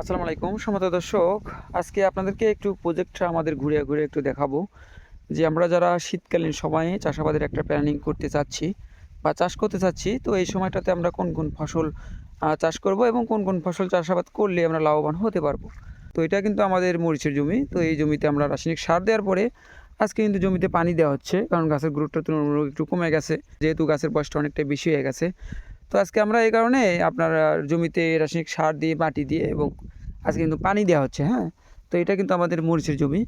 আসসালামু আলাইকুম সমত দর্শক। আজকে আপনাদেরকে একটু প্রজেক্টটা আমাদের ঘুরে ঘুরে একটু দেখাবো। যে আমরা যারা শীতকালীন সময়ে চাষাবাদের একটা প্ল্যানিং করতে চাচ্ছি বা চাষ করতে চাচ্ছি, তো এই সময়টাতে আমরা কোন কোন ফসল চাষ করব এবং কোন কোন ফসল চাষাবাদ করলে আমরা লাভবান হতে পারব। তো এটা কিন্তু আমাদের মরিচের জমি, তো এই জমিতে আমরা রাসায়নিক সার দেওয়ার পরে আজকে কিন্তু জমিতে পানি দেওয়া হচ্ছে, কারণ গাছের গ্রোথটা তুলনামূলক একটু কমে গেছে, যেহেতু গাছের বয়সটা অনেকটাই বেশি হয়ে গেছে। তো আজকে আমরা এই কারণে আপনার জমিতে রাসায়নিক সার দিয়ে, মাটি দিয়ে এবং আজকে কিন্তু পানি দেওয়া হচ্ছে হ্যাঁ? তো এটা কিন্তু আমাদের মরিচের জমি।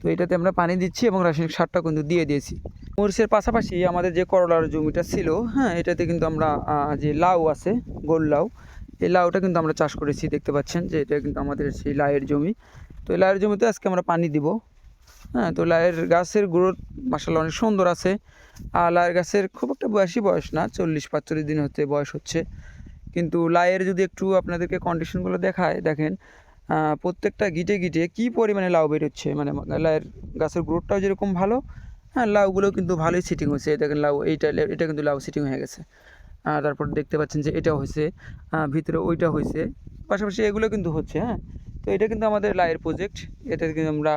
তো এটাতে আমরা পানি দিচ্ছি এবং রাসায়নিক সারটা কিন্তু দিয়ে দিয়েছি। মরিচের পাশাপাশি আমাদের যে করলার জমিটা ছিল হ্যাঁ এটাতে কিন্তু আমরা যে লাউ আছে, গোল লাউ, এই লাউটা কিন্তু আমরা চাষ করেছি, দেখতে পাচ্ছেন যে এটা কিন্তু আমাদের সেই লাউয়ের জমি। তো এই লাউয়ের জমিতে আজকে আমরা পানি দিব। হ্যাঁ তো লাউয়ের গাছের গ্রোথ মাসাল্লাহ অনেক সুন্দর আছে। আর লায়ের গাছের খুব একটা বয়সী বয়স না, চল্লিশ পাঁচচল্লিশ দিন হতে বয়স হচ্ছে। কিন্তু লায়ের যদি একটু আপনাদেরকে কন্ডিশনগুলো দেখায়, দেখেন প্রত্যেকটা গিটে গিটে কী পরিমাণে লাউ বেরোচ্ছে মানে লায়ের গাছের গ্রোথটাও যেরকম ভালো হ্যাঁ লাউগুলো কিন্তু ভালোই সিটিং হয়েছে। দেখেন লাউ, এইটা এটা কিন্তু লাউ সিটিং হয়ে গেছে। তারপর দেখতে পাচ্ছেন যে এটা হয়েছে ভিতরে ওইটা হয়েছে। পাশাপাশি এগুলো কিন্তু হচ্ছে হ্যাঁ। তো এটা কিন্তু আমাদের লাইয়ের প্রজেক্ট এটাতে কিন্তু আমরা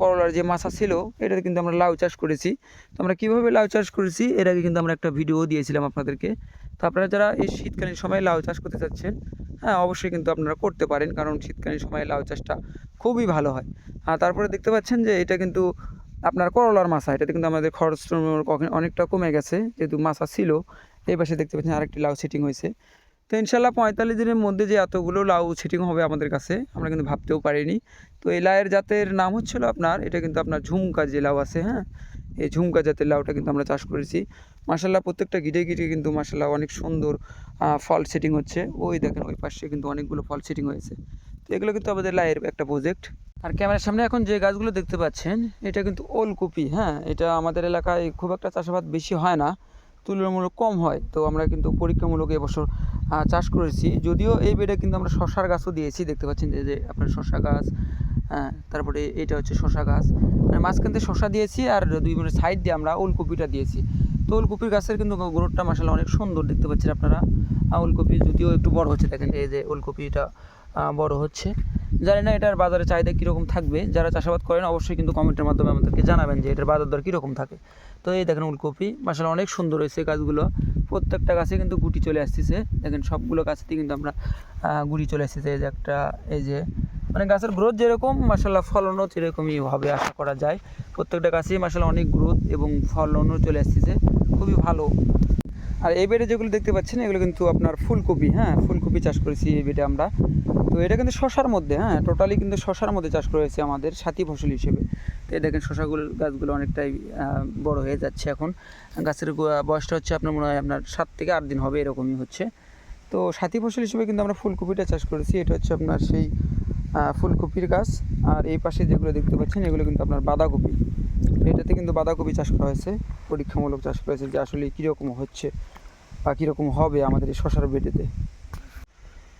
করলার যে মাছা ছিল, এটাতে কিন্তু আমরা লাউ চাষ করেছি। তো আমরা কীভাবে লাউ চাষ করেছি, এর আগে কিন্তু আমরা একটা ভিডিও দিয়েছিলাম আপনাদেরকে। তো আপনারা যারা এই শীতকালীন সময়ে লাউ চাষ করতে চাচ্ছেন হ্যাঁ অবশ্যই কিন্তু আপনারা করতে পারেন, কারণ শীতকালীন সময়ে লাউ চাষটা খুবই ভালো হয়। আর তারপরে দেখতে পাচ্ছেন যে এটা কিন্তু আপনার করলার মাছা, এটাতে কিন্তু আমাদের খরচ অনেকটা কমে গেছে, যেহেতু মাছা ছিল। এই পাশে দেখতে পাচ্ছেন আরেকটি লাউ সেটিং হয়েছে। তো ইনশাল্লাহ পঁয়তাল্লিশ দিনের মধ্যে যে এতগুলো লাউ সেটিং হবে আমাদের কাছে, আমরা কিন্তু ভাবতেও পারিনি। তো এই লাউয়ের জাতের নাম হচ্ছিল আপনার, এটা কিন্তু আপনার ঝুমকা যে লাউ আছে হ্যাঁ? এই ঝুমকা জাতের লাউটা কিন্তু আমরা চাষ করেছি। মাসাল্লাহ প্রত্যেকটা গিটে গিটে কিন্তু মাসাল্লাহ অনেক সুন্দর ফল সেটিং হচ্ছে। ওই দেখেন, ওই পাশে কিন্তু অনেকগুলো ফল সেটিং হয়েছে। তো এগুলো কিন্তু আমাদের লাইয়ের একটা প্রজেক্ট আর ক্যামেরার সামনে এখন যে গাছগুলো দেখতে পাচ্ছেন, এটা কিন্তু ওলকপি হ্যাঁ? এটা আমাদের এলাকায় খুব একটা চাষাবাদ বেশি হয় না, তুলনামূলক কম হয়। তো আমরা কিন্তু পরীক্ষামূলক এবছর চাষ করেছি। যদিও এই বেডে কিন্তু আমরা শশার গাছও দিয়েছি, দেখতে পাচ্ছেন যে যে আপনার শশা গাছ হ্যাঁ তারপরে এটা হচ্ছে শশা গাছ। মানে মাঝখান থেকে শশা দিয়েছি আর দুই মিনিট সাইড দিয়ে আমরা ওলকপিটা দিয়েছি। তো ওলকপির গাছের কিন্তু গ্রোথটা মাসাল্লাহ অনেক সুন্দর, দেখতে পাচ্ছেন আপনারা। ওলকপি যদিও একটু বড় হচ্ছে, দেখেন এই যে ওলকপিটা। বড় হচ্ছে। জানি না এটার বাজারে চাহিদা কীরকম থাকবে। যারা চাষাবাদ করেন অবশ্যই কিন্তু কমেন্টের মাধ্যমে আমাদেরকে জানাবেন যে এটার বাজার দর কীরকম থাকে। তো এই দেখেন ওলকপি মাসাল্লাহ অনেক সুন্দর হয়েছে গাছগুলো। প্রত্যেকটা গাছে কিন্তু গুটি চলে আসতেছে। দেখেন সবগুলো গাছেতেই কিন্তু আমরা গুটি চলে আসতেছে। এই যে একটা, এই যে মানে গাছের গ্রোথ যেরকম মাসাল্লাহ ফলনও সেরকমই হবে আশা করা যায়। প্রত্যেকটা গাছেই মাসাল্লাহ অনেক গ্রোথ এবং ফলনও চলে আসতেছে। খুবই ভালো। আর এই বেডে যেগুলো দেখতে পাচ্ছেন, এগুলো কিন্তু আপনার ফুলকপি হ্যাঁ ফুলকপি চাষ করেছি এই বেডে আমরা। তো এটা কিন্তু শশার মধ্যে হ্যাঁ টোটালি কিন্তু শশার মধ্যে চাষ করেছে আমাদের সাথী ফসল হিসেবে। তো এই দেখেন শশাগুলো, গাছগুলো অনেকটাই বড় হয়ে যাচ্ছে এখন। গাছের বয়সটা হচ্ছে আপনার মনে হয় আপনার সাত থেকে আট দিন হবে, এরকমই হচ্ছে। তো সাথী ফসল হিসেবে কিন্তু আমরা ফুলকপিটা চাষ করেছি, এটা হচ্ছে আপনার সেই ফুলকপির গাছ। আর এই পাশে যেগুলো দেখতে পাচ্ছেন, এগুলো কিন্তু আপনার বাঁধাকপি। এটাতে কিন্তু বাঁধাকপি চাষ করা হয়েছে। পরীক্ষামূলক চাষ করেছে যে আসলে কীরকম হচ্ছে বা কীরকম হবে আমাদের এই শশার বেডেতে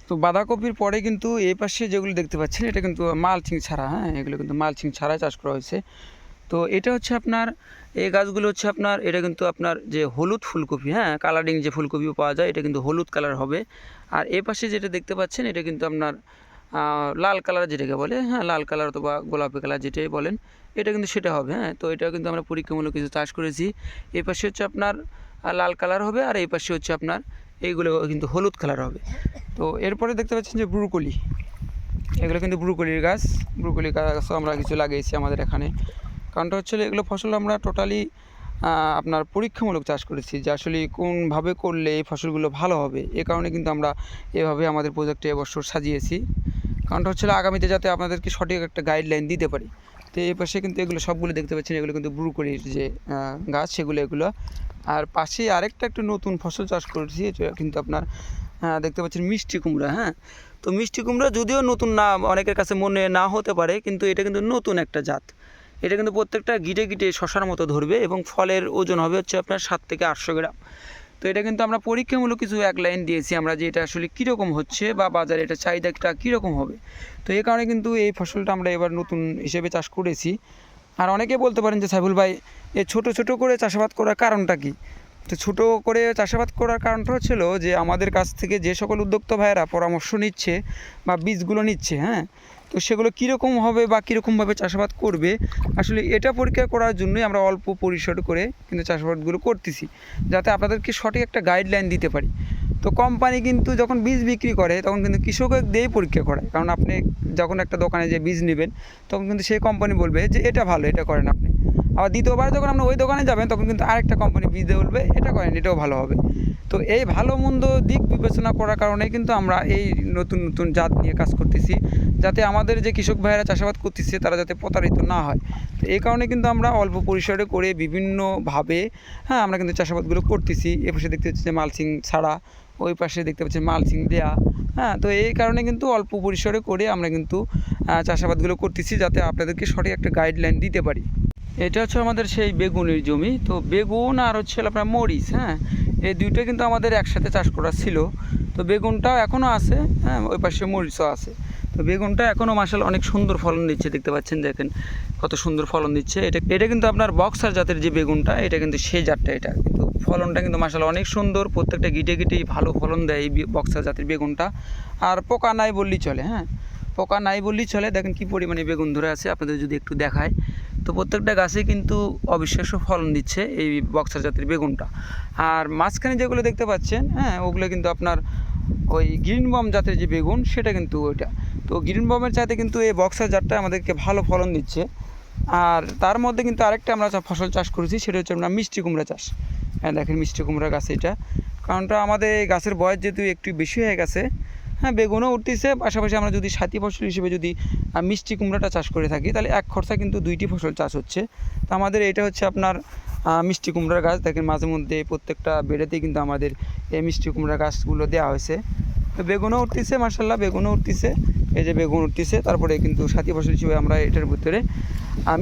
তো বাঁধাকপির পরে কিন্তু এই পাশে যেগুলো দেখতে পাচ্ছেন, এটা কিন্তু মালচিং ছাড়া হ্যাঁ এগুলো কিন্তু মালচিং ছাড়াই চাষ করা হয়েছে। তো এটা হচ্ছে আপনার, এই গাছগুলো হচ্ছে আপনার, এটা কিন্তু আপনার যে হলুদ ফুলকপি হ্যাঁ কালারিং যে ফুলকপিও পাওয়া যায়, এটা কিন্তু হলুদ কালার হবে। আর এ পাশে যেটা দেখতে পাচ্ছেন, এটা কিন্তু আপনার লাল কালার যেটাকে বলে হ্যাঁ লাল কালার অথবা গোলাপি কালার যেটাই বলেন, এটা কিন্তু সেটা হবে হ্যাঁ তো এটা কিন্তু আমরা পরীক্ষামূলক কিছু চাষ করেছি। এই পাশে হচ্ছে আপনার লাল কালার হবে আর এই পাশে হচ্ছে আপনার, এইগুলো কিন্তু হলুদ কালার হবে। তো এরপরে দেখতে পাচ্ছেন যে ব্রুকলি, এগুলো কিন্তু ব্রুকলির গাছ, ব্রুকলি গাছও আমরা কিছু লাগিয়েছি আমাদের এখানে। কারণটা হচ্ছে এগুলো ফসল আমরা টোটালি আপনার পরীক্ষামূলক চাষ করেছি, যে আসলে কোনভাবে করলে এই ফসলগুলো ভালো হবে, এ কারণে কিন্তু আমরা এভাবে আমাদের প্রজেক্টে এবছর সাজিয়েছি। কারণটা হচ্ছে আগামীতে যাতে আপনাদেরকে সঠিক একটা গাইডলাইন দিতে পারি। তো এই পাশে কিন্তু এগুলো সবগুলো দেখতে পাচ্ছেন, এগুলো কিন্তু ব্রুকলির যে গাছ, সেগুলো, এগুলো। আর পাশে আরেকটা একটু নতুন ফসল চাষ করেছি, এটা কিন্তু আপনার দেখতে পাচ্ছেন মিষ্টি কুমড়া হ্যাঁ? তো মিষ্টি কুমড়া যদিও নতুন না, অনেকের কাছে মনে না হতে পারে, কিন্তু এটা কিন্তু নতুন একটা জাত। এটা কিন্তু প্রত্যেকটা গিটে গিটে শশার মতো ধরবে এবং ফলের ওজন হবে হচ্ছে আপনার সাত থেকে আটশো গ্রাম। তো এটা কিন্তু আমরা পরীক্ষামূলক কিছু এক লাইন দিয়েছি আমরা যে এটা আসলে কীরকম হচ্ছে বা বাজারে এটা চাহিদাটা কীরকম হবে। তো এই কারণে কিন্তু এই ফসলটা আমরা এবার নতুন হিসেবে চাষ করেছি। আর অনেকে বলতে পারেন যে সাইফুল ভাই, এ ছোট ছোট করে চাষাবাদ করার কারণটা কি? তো ছোট করে চাষাবাদ করার কারণটা হচ্ছিল যে আমাদের কাছ থেকে যে সকল উদ্যোক্তা ভাইয়েরা পরামর্শ নিচ্ছে বা বীজগুলো নিচ্ছে হ্যাঁ? তো সেগুলো কীরকম হবে বা কীরকমভাবে চাষাবাদ করবে, আসলে এটা পরীক্ষা করার জন্যই আমরা অল্প পরিসর করে কিন্তু চাষাবাদগুলো করতেছি, যাতে আপনাদেরকে সঠিক একটা গাইডলাইন দিতে পারি। তো কোম্পানি কিন্তু যখন বীজ বিক্রি করে, তখন কিন্তু কৃষকের দিয়েই পরীক্ষা করায়। কারণ আপনি যখন একটা দোকানে যে বীজ নেবেন, তখন কিন্তু সেই কোম্পানি বলবে যে এটা ভালো, এটা করেন আপনি। আবার দ্বিতীয়বার যখন আপনি ওই দোকানে যাবেন, তখন কিন্তু আরেকটা কোম্পানি বীজ দিয়ে বলবে এটা করেন, এটাও ভালো হবে। তো এই ভালো মন্দ দিক বিবেচনা করার কারণে কিন্তু আমরা এই নতুন নতুন জাত নিয়ে কাজ করতেছি। যাতে আমাদের যে কৃষক ভাইয়েরা চাষাবাদ করতেছে, তারা যাতে প্রতারিত না হয়। তো এই কারণে কিন্তু আমরা অল্প পরিসরে করে বিভিন্নভাবে হ্যাঁ আমরা কিন্তু চাষাবাদগুলো করতেছি। এ পাশে দেখতে পাচ্ছি যে মালচিং ছাড়া, ওই পাশে দেখতে পাচ্ছি মালচিং দেয়া হ্যাঁ তো এই কারণে কিন্তু অল্প পরিসরে করে আমরা কিন্তু চাষাবাদগুলো করতেছি যাতে আপনাদেরকে সঠিক একটা গাইডলাইন দিতে পারি। এটা হচ্ছে আমাদের সেই বেগুনের জমি। তো বেগুন আর হচ্ছে আপনার মরিচ হ্যাঁ এই দুইটা কিন্তু আমাদের একসাথে চাষ করা ছিল। তো বেগুনটাও এখনও আছে হ্যাঁ ওই পাশে মরিচও আছে। তো বেগুনটা এখনও মাসাল অনেক সুন্দর ফলন দিচ্ছে, দেখতে পাচ্ছেন, দেখেন কত সুন্দর ফলন দিচ্ছে। এটা এটা কিন্তু আপনার বক্সার জাতের যে বেগুনটা, এটা কিন্তু সেই জাতটা এটা। কিন্তু ফলনটা কিন্তু মাসাল অনেক সুন্দর, প্রত্যেকটা গিটে গিটেই ভালো ফলন দেয় এই বক্সার জাতের বেগুনটা। আর পোকা নাই বললেই চলে হ্যাঁ পোকা নাই বললেই চলে। দেখেন কি পরিমাণে বেগুন ধরে আছে, আপনাদের যদি একটু দেখায়। তো প্রত্যেকটা গাছে কিন্তু অবিশ্বাস্য ফলন দিচ্ছে এই বক্সার জাতের বেগুনটা। আর মাঝখানে যেগুলো দেখতে পাচ্ছেন হ্যাঁ ওগুলো কিন্তু আপনার ওই গ্রিন বম জাতের যে বেগুন, সেটা কিন্তু ওইটা। তো গ্রিন বমের চাইতে কিন্তু এই বক্সার জাতটা আমাদেরকে ভালো ফলন দিচ্ছে। আর তার মধ্যে কিন্তু আরেকটা আমরা ফসল চাষ করেছি, সেটা হচ্ছে আপনার মিষ্টি কুমড়া চাষ। হ্যাঁ দেখেন মিষ্টি কুমড়া গাছ এটা। কারণটা আমাদের গাছের বয়স যেহেতু একটু বেশি হয়ে গেছে হ্যাঁ বেগুনও উঠতেছে। পাশাপাশি আমরা যদি সাথী ফসল হিসেবে যদি মিষ্টি কুমড়াটা চাষ করে থাকি, তাহলে এক খরচা কিন্তু দুইটি ফসল চাষ হচ্ছে। তো আমাদের এটা হচ্ছে আপনার মিষ্টি কুমড়ার গাছ। দেখেন মাঝে মধ্যে প্রত্যেকটা বেড়েতেই কিন্তু আমাদের এই মিষ্টি কুমড়া গাছগুলো দেওয়া হয়েছে। তো বেগুনও উঠতেছে মার্শাল্লাহ বেগুনও উঠতেছে। এই যে বেগুন উঠতেছে, তারপরে কিন্তু সাথী ফসল হিসেবে আমরা এটার ভিতরে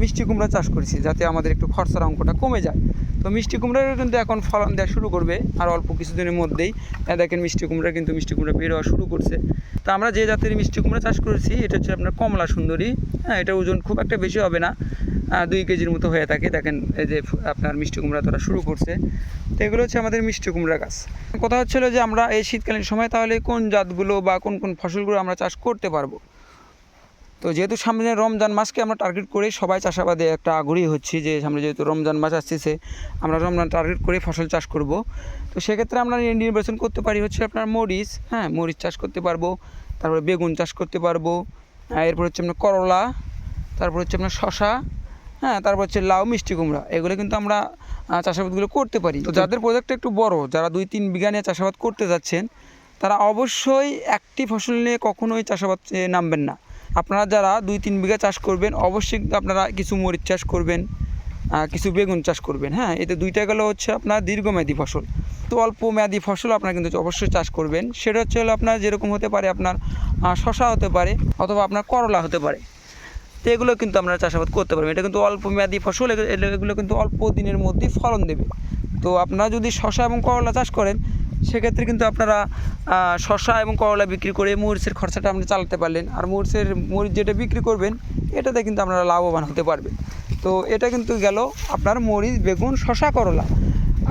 মিষ্টি কুমড়া চাষ করেছি, যাতে আমাদের একটু খরচার অঙ্কটা কমে যায়। তো মিষ্টি কুমড়ারও কিন্তু এখন ফলন দেওয়া শুরু করবে, আর অল্প কিছুদিনের মধ্যেই। দেখেন মিষ্টি কুমড়া কিন্তু মিষ্টি কুমড়া বের হওয়া শুরু করছে। তো আমরা যে জাতের মিষ্টি কুমড়া চাষ করেছি, এটা হচ্ছে আপনার কমলা সুন্দরী। হ্যাঁ এটা ওজন খুব একটা বেশি হবে না। দুই কেজির মতো হয়ে থাকে। দেখেন এই যে আপনার মিষ্টি কুমড়া তোরা শুরু করছে। তো এগুলো হচ্ছে আমাদের মিষ্টি কুমড়া গাছ। কথা হচ্ছিল যে আমরা এই শীতকালীন সময় তাহলে কোন জাতগুলো বা কোন কোন ফসলগুলো আমরা চাষ করতে পারব? তো যেহেতু সামনে রমজান মাসকে আমরা টার্গেট করে সবাই চাষাবাদে একটা আগ্রহী হচ্ছি যে সামনে যেহেতু রমজান মাস আসতেছে আমরা রমজান টার্গেট করে ফসল চাষ করব। তো সেক্ষেত্রে আমরা নির্বাচন করতে পারি হচ্ছে আপনার মরিচ হ্যাঁ মরিচ চাষ করতে পারব তারপরে বেগুন চাষ করতে পারব এরপর হচ্ছে আপনার করলা তারপর হচ্ছে আপনার শশা হ্যাঁ তারপর হচ্ছে লাউ মিষ্টি কুমড়া এগুলো কিন্তু আমরা চাষাবাদগুলো করতে পারি। তো যাদের প্রজেক্টটা একটু বড় যারা দুই তিন বিঘা নিয়ে চাষাবাদ করতে যাচ্ছেন তারা অবশ্যই একটি ফসল নিয়ে কখনোই চাষাবাদ নামবেন না। আপনারা যারা দুই তিন বিঘা চাষ করবেন, অবশ্যই আপনারা কিছু মরিচ চাষ করবেন কিছু বেগুন চাষ করবেন হ্যাঁ? এতে দুইটা গেলো হচ্ছে আপনার দীর্ঘমেয়াদী ফসল। তো অল্প মেয়াদী ফসল আপনারা কিন্তু অবশ্যই চাষ করবেন। সেটা হচ্ছে হলো আপনার যেরকম হতে পারে আপনার শশা হতে পারে অথবা আপনার করলা হতে পারে। তো এগুলো কিন্তু আপনারা চাষাবাদ করতে পারবেন। এটা কিন্তু অল্প মেয়াদী ফসল, এগুলো কিন্তু অল্প দিনের মধ্যেই ফলন দেবে। তো আপনারা যদি শশা এবং করলা চাষ করেন সেক্ষেত্রে কিন্তু আপনারা শশা এবং করলা বিক্রি করে মরিচের খরচাটা আপনি চালাতে পারলেন। আর মরিচের, মরিচ যেটা বিক্রি করবেন, এটাতে কিন্তু আপনারা লাভবান হতে পারবেন। তো এটা কিন্তু গেল আপনার মরিচ, বেগুন শশা করলা।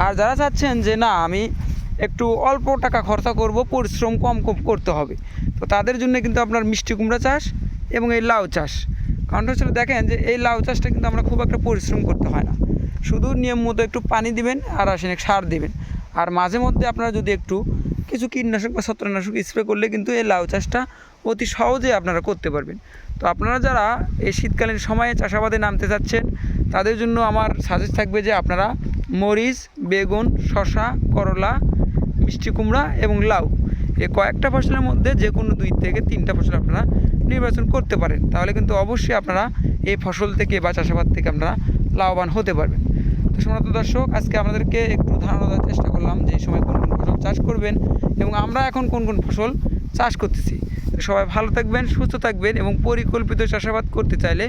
আর যারা চাচ্ছেন যে না, আমি একটু অল্প টাকা খরচা করব, পরিশ্রম কম করতে হবে, তো তাদের জন্য কিন্তু আপনার মিষ্টি কুমড়া চাষ এবং এই লাউ চাষ। কারণটা হচ্ছে দেখেন যে এই লাউ চাষটা কিন্তু আমরা খুব একটা পরিশ্রম করতে হয় না। শুধু নিয়ম মতো একটু পানি দিবেন আর রাসায়নিক সার দিবেন। আর মাঝে মধ্যে আপনারা যদি একটু কিছু কীটনাশক বা ছত্রনাশক স্প্রে করলে কিন্তু এই লাউ চাষটা অতি সহজে আপনারা করতে পারবেন। তো আপনারা যারা এই শীতকালীন সময়ে চাষাবাদে নামতে চাচ্ছেন তাদের জন্য আমার সাজেস্ট থাকবে যে আপনারা মরিচ, বেগুন শশা করলা, মিষ্টি কুমড়া এবং লাউ এই কয়েকটা ফসলের মধ্যে যে কোনো দুই থেকে তিনটা ফসল আপনারা নির্বাচন করতে পারেন। তাহলে কিন্তু অবশ্যই আপনারা এই ফসল থেকে বা চাষাবাদ থেকে আপনারা লাভবান হতে পারবেন। তো সম্মানিত দর্শক, আজকে আপনাদেরকে একটু ধারণা দেওয়ার করলাম যে এই সময় কোন কোন ফসল চাষ করবেন এবং আমরা এখন কোন কোন ফসল চাষ করতেছি। সবাই ভালো থাকবেন, সুস্থ থাকবেন এবং পরিকল্পিত চাষাবাদ করতে চাইলে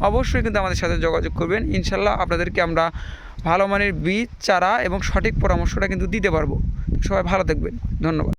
অবশ্যই কিন্তু আমাদের সাথে যোগাযোগ করবেন। ইনশাল্লাহ আপনাদেরকে আমরা ভালো মানের বীজ, চারা এবং সঠিক পরামর্শটা কিন্তু দিতে পারব। সবাই ভালো থাকবেন। ধন্যবাদ।